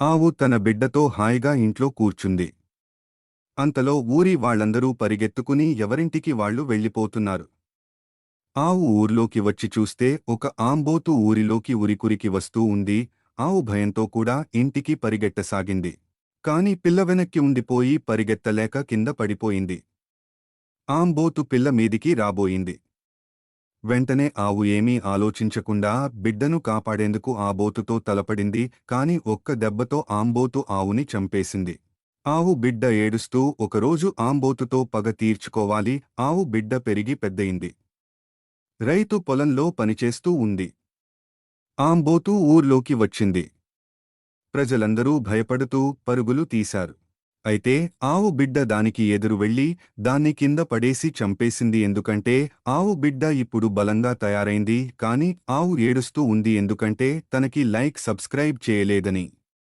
ఆవు తన బిడ్డతో హాయిగా ఇంట్లో కూర్చుంది. అంతలో ఊరి వాళ్ళందరూ పరిగెత్తుకుని ఎవరింటికి వాళ్ళు వెళ్ళిపోతున్నారు. ఆవు ఊర్లోకి వచ్చి చూస్తే ఒక ఆంబోతు ఊరిలోకి ఉరికురికి వస్తూ ఉంది. ఆవు భయంతో కూడా ఇంటికి పరిగెట్టసాగింది. కాని పిల్ల వెనక్కి ఉండిపోయి పరిగెత్తలేక కింద పడిపోయింది. ఆంబోతు పిల్ల మీదికి రాబోయింది. వెంటనే ఆవు ఏమీ ఆలోచించకుండా బిడ్డను కాపాడేందుకు ఆ బోతుతో తలపడింది కాని ఒక్క దెబ్బతో ఆంబోతు ఆవుని చంపేసింది. ఆవు బిడ్డ ఏడుస్తూ ఒకరోజు ఆంబోతుతో పగ తీర్చుకోవాలి ఆవు బిడ్డ పెరిగి పెద్దయింది. రైతు పొలంలో పనిచేస్తూ ఉంది. ఆంబోతు ఊర్లోకి వచ్చింది. ప్రజలందరూ భయపడుతూ పరుగులు తీశారు. అయితే ఆవు బిడ్డ దానికి ఎదురు వెళ్ళి దాన్ని కింద పడేసి చంపేసింది ఎందుకంటే ఆవు బిడ్డ ఇప్పుడు బలంగా తయారైంది కాని ఆవు ఏడుస్తూ ఉంది ఎందుకంటే తనకి లైక్ సబ్స్క్రైబ్ చేయలేదని.